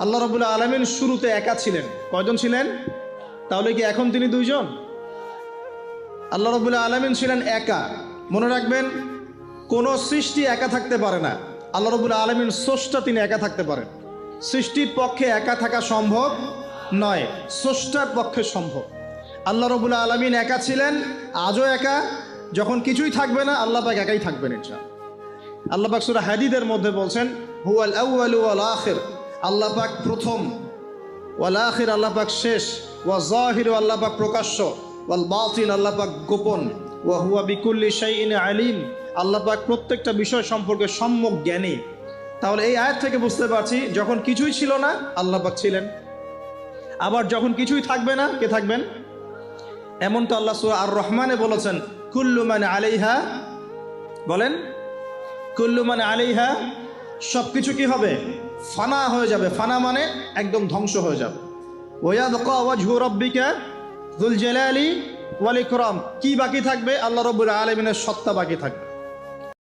আল্লাহ রবুল্লা আলমিন শুরুতে একা ছিলেন। কয়জন ছিলেন? তাহলে কি এখন তিনি দুইজন? আল্লাহ রবুল্লা আলমিন ছিলেন একা। মনে রাখবেন, কোনো সৃষ্টি একা থাকতে পারে না। আল্লাহ রবুল্লা আলমিন স্রষ্টা, তিনি একা থাকতে পারেন। সৃষ্টির পক্ষে একা থাকা সম্ভব নয়, স্রষ্টার পক্ষে সম্ভব। আল্লাহ রবুল্লা আলমিন একা ছিলেন, আজও একা। যখন কিছুই থাকবে না, আল্লাহ পাক একাই থাকবেন ইনশা আল্লাহ পাক সুরা হাদিদের মধ্যে বলছেন, হুয়াল আউয়াল ওয়াল আখির। আল্লাহ পাক প্রথম, ওয়াল আখির আল্লাহ পাক শেষ, ওয়া জাহির আল্লাহ পাক প্রকাশ্য, ওয়াল বাতিল আল্লাহ পাক গোপন, ওয়া হুয়া বিকুল্লি শাইইন আলিম। আল্লাহ পাক প্রত্যেকটা বিষয় সম্পর্কে সম্যক জ্ঞানী। তাহলে এই আয়াত থেকে বুঝতে পারছি, যখন কিছুই ছিল না, আল্লাহ পাক ছিলেন। আবার যখন কিছুই থাকবে না, কে থাকবেন? এমন তো আল্লাহ সুরা আর রহমানে বলেছেন, কুল্লু মানে আলাইহা, বলেন, কুল্লু মানে আলাইহা সব কিছু কি হবে? ফানা হয়ে যাবে। ফানা মানে একদম ধ্বংস হয়ে যাবে। ওয়াদ কি বাকি থাকবে? আল্লাহ রবুল আলমিনের সত্তা বাকি থাকবে।